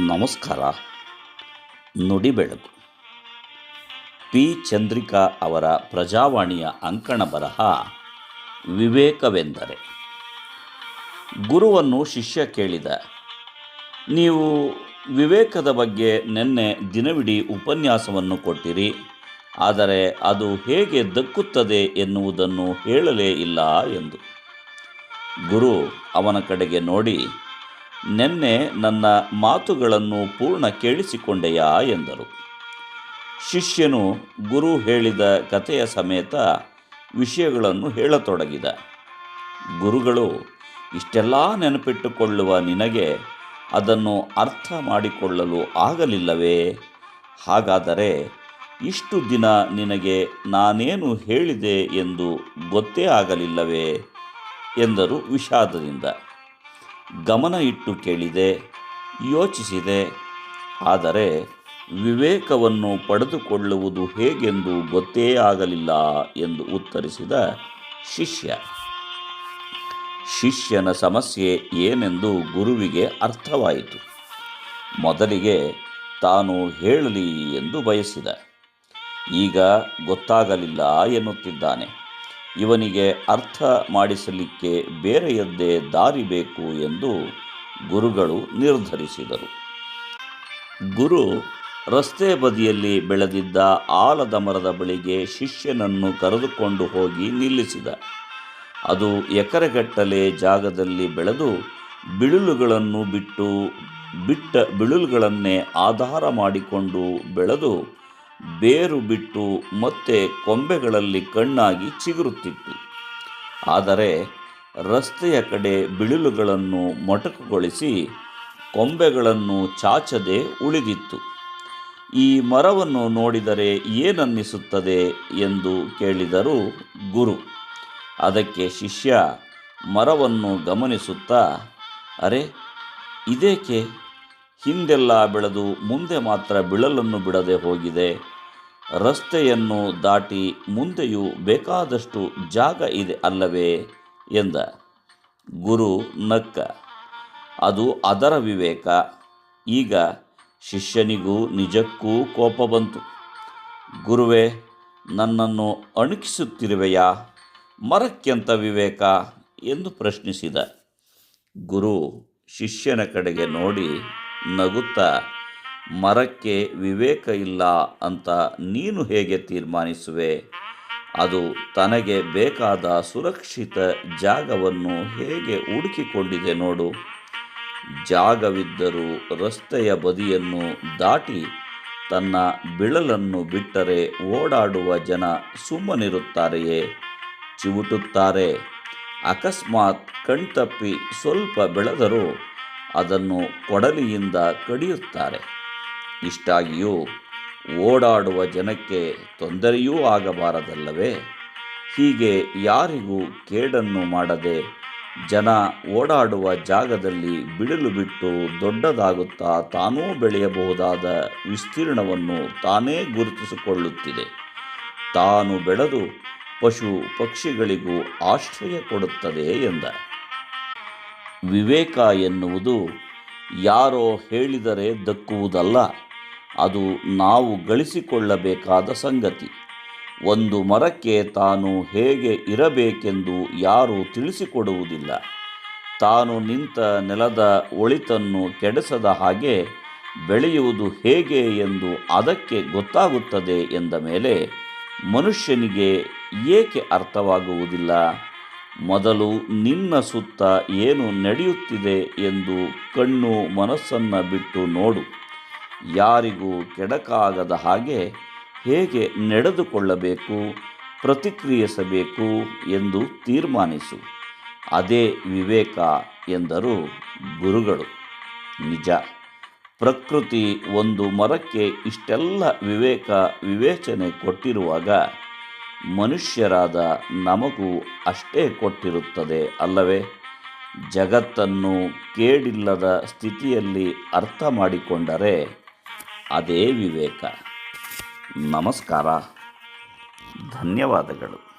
ನಮಸ್ಕಾರ. ನುಡಿ ಬೆಳಕು. ಪಿ. ಚಂದ್ರಿಕಾ ಅವರ ಪ್ರಜಾವಾಣಿಯ ಅಂಕಣ ಬರಹ ವಿವೇಕವೆಂದರೆ. ಗುರುವನ್ನು ಶಿಷ್ಯ ಕೇಳಿದ, ನೀವು ವಿವೇಕದ ಬಗ್ಗೆ ನಿನ್ನೆ ದಿನವಿಡೀ ಉಪನ್ಯಾಸವನ್ನು ಕೊಟ್ಟಿರಿ, ಆದರೆ ಅದು ಹೇಗೆ ದಕ್ಕುತ್ತದೆ ಎನ್ನುವುದನ್ನು ಹೇಳಲೇ ಇಲ್ಲ ಎಂದು. ಗುರು ಅವನ ಕಡೆಗೆ ನೋಡಿ ನಿನ್ನೆ ನನ್ನ ಮಾತುಗಳನ್ನು ಪೂರ್ಣ ಕೇಳಿಸಿಕೊಂಡೆಯಾ ಎಂದರು. ಶಿಷ್ಯನು ಗುರು ಹೇಳಿದ ಕಥೆಯ ಸಮೇತ ವಿಷಯಗಳನ್ನು ಹೇಳತೊಡಗಿದ. ಗುರುಗಳು, ಇಷ್ಟೆಲ್ಲ ನೆನಪಿಟ್ಟುಕೊಳ್ಳುವ ನಿನಗೆ ಅದನ್ನು ಅರ್ಥ ಮಾಡಿಕೊಳ್ಳಲು ಆಗಲಿಲ್ಲವೇ? ಹಾಗಾದರೆ ಇಷ್ಟು ದಿನ ನಿನಗೆ ನಾನೇನು ಹೇಳಿದೆ ಎಂದು ಗೊತ್ತೇ ಆಗಲಿಲ್ಲವೇ? ಎಂದರು ವಿಷಾದದಿಂದ. ಗಮನ ಇಟ್ಟು ಕೇಳಿದೆ, ಯೋಚಿಸಿದೆ. ಆದರೆ ವಿವೇಕವನ್ನು ಪಡೆದುಕೊಳ್ಳುವುದು ಹೇಗೆಂದು ಗೊತ್ತೇ ಆಗಲಿಲ್ಲ ಎಂದು ಉತ್ತರಿಸಿದ ಶಿಷ್ಯ. ಶಿಷ್ಯನ ಸಮಸ್ಯೆ ಏನೆಂದು ಗುರುವಿಗೆ ಅರ್ಥವಾಯಿತು. ಮೊದಲಿಗೆ ತಾನು ಹೇಳಲಿ ಎಂದು ಬಯಸಿದ. ಈಗ ಗೊತ್ತಾಗಲಿಲ್ಲ ಎನ್ನುತ್ತಿದ್ದಾನೆ. ಇವನಿಗೆ ಅರ್ಥ ಮಾಡಿಸಲಿಕ್ಕೆ ಬೇರೆಯದ್ದೇ ದಾರಿ ಬೇಕು ಎಂದು ಗುರುಗಳು ನಿರ್ಧರಿಸಿದರು. ಗುರು ರಸ್ತೆ ಬದಿಯಲ್ಲಿ ಬೆಳೆದಿದ್ದ ಆಲದ ಮರದ ಬಳಿಗೆ ಶಿಷ್ಯನನ್ನು ಕರೆದುಕೊಂಡು ಹೋಗಿ ನಿಲ್ಲಿಸಿದ. ಅದು ಎಕರೆಗಟ್ಟಲೆ ಜಾಗದಲ್ಲಿ ಬೆಳೆದು ಬಿಳುಲುಗಳನ್ನು ಬಿಟ್ಟು, ಬಿಟ್ಟ ಬಿಳುಲುಗಳನ್ನೇ ಆಧಾರ ಮಾಡಿಕೊಂಡು ಬೆಳೆದು ಬೇರು ಬಿಟ್ಟು ಮತ್ತೆ ಕೊಂಬೆಗಳಲ್ಲಿ ಕಣ್ಣಾಗಿ ಚಿಗುರುತ್ತಿತ್ತು. ಆದರೆ ರಸ್ತೆಯ ಕಡೆ ಬಿಳಿಲುಗಳನ್ನು ಮೊಟಕುಗೊಳಿಸಿ ಕೊಂಬೆಗಳನ್ನು ಚಾಚದೆ ಉಳಿದಿತ್ತು. ಈ ಮರವನ್ನು ನೋಡಿದರೆ ಏನನ್ನಿಸುತ್ತದೆ ಎಂದು ಕೇಳಿದರು ಗುರು. ಅದಕ್ಕೆ ಶಿಷ್ಯ ಮರವನ್ನು ಗಮನಿಸುತ್ತಾ, ಅರೆ, ಇದೇಕೆ? ಹಿಂದೆಲ್ಲ ಬೆಳೆದು ಮುಂದೆ ಮಾತ್ರ ಬಿಳಲನ್ನು ಬಿಡದೆ ಹೋಗಿದೆ. ರಸ್ತೆಯನ್ನು ದಾಟಿ ಮುಂದೆಯೂ ಬೇಕಾದಷ್ಟು ಜಾಗ ಇದೆ ಅಲ್ಲವೇ? ಎಂದ. ಗುರು ನಕ್ಕ. ಅದು ಅದರ ವಿವೇಕ. ಈಗ ಶಿಷ್ಯನಿಗೂ ನಿಜಕ್ಕೂ ಕೋಪ ಬಂತು. ಗುರುವೇ, ನನ್ನನ್ನು ಅಣುಕಿಸುತ್ತಿರುವೆಯಾ? ಮರಕ್ಕೆಂತ ವಿವೇಕ? ಎಂದು ಪ್ರಶ್ನಿಸಿದ. ಗುರು ಶಿಷ್ಯನ ಕಡೆಗೆ ನೋಡಿ ನಗುತ್ತಾ ಮರಕ್ಕೆ ವಿವೇಕ ಇಲ್ಲ ಅಂತ ನೀನು ಹೇಗೆ ತೀರ್ಮಾನಿಸುವೆ? ಅದು ತನಗೆ ಬೇಕಾದ ಸುರಕ್ಷಿತ ಜಾಗವನ್ನು ಹೇಗೆ ಹುಡುಕಿಕೊಂಡಿದೆ ನೋಡು. ಜಾಗವಿದ್ದರೂ ರಸ್ತೆಯ ಬದಿಯನ್ನು ದಾಟಿ ತನ್ನ ಬಿಳಲನ್ನು ಬಿಟ್ಟರೆ ಓಡಾಡುವ ಜನ ಸುಮ್ಮನಿರುತ್ತಾರೆಯೇ? ಚಿವುಟುತ್ತಾರೆ. ಅಕಸ್ಮಾತ್ ಕಣ್ತಪ್ಪಿ ಸ್ವಲ್ಪ ಬೆಳೆದರೂ ಅದನ್ನು ಕೊಡಲಿಯಿಂದ ಕಡಿಯುತ್ತಾರೆ. ಇಷ್ಟಾಗಿಯೂ ಓಡಾಡುವ ಜನಕ್ಕೆ ತೊಂದರೆಯೂ ಆಗಬಾರದಲ್ಲವೇ? ಹೀಗೆ ಯಾರಿಗೂ ಕೇಡನ್ನು ಮಾಡದೆ ಜನ ಓಡಾಡುವ ಜಾಗದಲ್ಲಿ ಬಿಡಲು ಬಿಟ್ಟು ದೊಡ್ಡದಾಗುತ್ತಾ ತಾನೂ ಬೆಳೆಯಬಹುದಾದ ವಿಸ್ತೀರ್ಣವನ್ನು ತಾನೇ ಗುರುತಿಸಿಕೊಳ್ಳುತ್ತಿದೆ. ತಾನು ಬೆಳೆದು ಪಶು ಪಕ್ಷಿಗಳಿಗೂ ಆಶ್ರಯ ಕೊಡುತ್ತದೆ ಎಂದ. ವಿವೇಕ ಎನ್ನುವುದು ಯಾರೋ ಹೇಳಿದರೆ ದಕ್ಕುವುದಲ್ಲ. ಅದು ನಾವು ಗಳಿಸಿಕೊಳ್ಳಬೇಕಾದ ಸಂಗತಿ. ಒಂದು ಮರಕ್ಕೆ ತಾನು ಹೇಗೆ ಇರಬೇಕೆಂದು ಯಾರೂ ತಿಳಿಸಿಕೊಡುವುದಿಲ್ಲ. ತಾನು ನಿಂತ ನೆಲದ ಒಳಿತನ್ನು ಕೆಡಿಸದ ಹಾಗೆ ಬೆಳೆಯುವುದು ಹೇಗೆ ಎಂದು ಅದಕ್ಕೆ ಗೊತ್ತಾಗುತ್ತದೆ ಎಂದ ಮೇಲೆ ಮನುಷ್ಯನಿಗೆ ಏಕೆ ಅರ್ಥವಾಗುವುದಿಲ್ಲ? ಮೊದಲು ನಿನ್ನ ಸುತ್ತ ಏನು ನಡೆಯುತ್ತಿದೆ ಎಂದು ಕಣ್ಣು ಮನಸ್ಸನ್ನು ಬಿಟ್ಟು ನೋಡು. ಯಾರಿಗೂ ಕೆಡಕಾಗದ ಹಾಗೆ ಹೇಗೆ ನಡೆದುಕೊಳ್ಳಬೇಕು, ಪ್ರತಿಕ್ರಿಯಿಸಬೇಕು ಎಂದು ತೀರ್ಮಾನಿಸು. ಅದೇ ವಿವೇಕ ಎಂದರು ಗುರುಗಳು. ನಿಜ. ಪ್ರಕೃತಿ ಒಂದು ಮರಕ್ಕೆ ಇಷ್ಟೆಲ್ಲ ವಿವೇಕ, ವಿವೇಚನೆ ಕೊಟ್ಟಿರುವಾಗ ಮನುಷ್ಯರಾದ ನಮಗೂ ಅಷ್ಟೇ ಕೊಟ್ಟಿರುತ್ತದೆ ಅಲ್ಲವೇ? ಜಗತ್ತನ್ನು ಕೇಡಿಲ್ಲದ ಸ್ಥಿತಿಯಲ್ಲಿ ಅರ್ಥ ಮಾಡಿಕೊಂಡರೆ ಅದೇ ವಿವೇಕ. ನಮಸ್ಕಾರ. ಧನ್ಯವಾದಗಳು.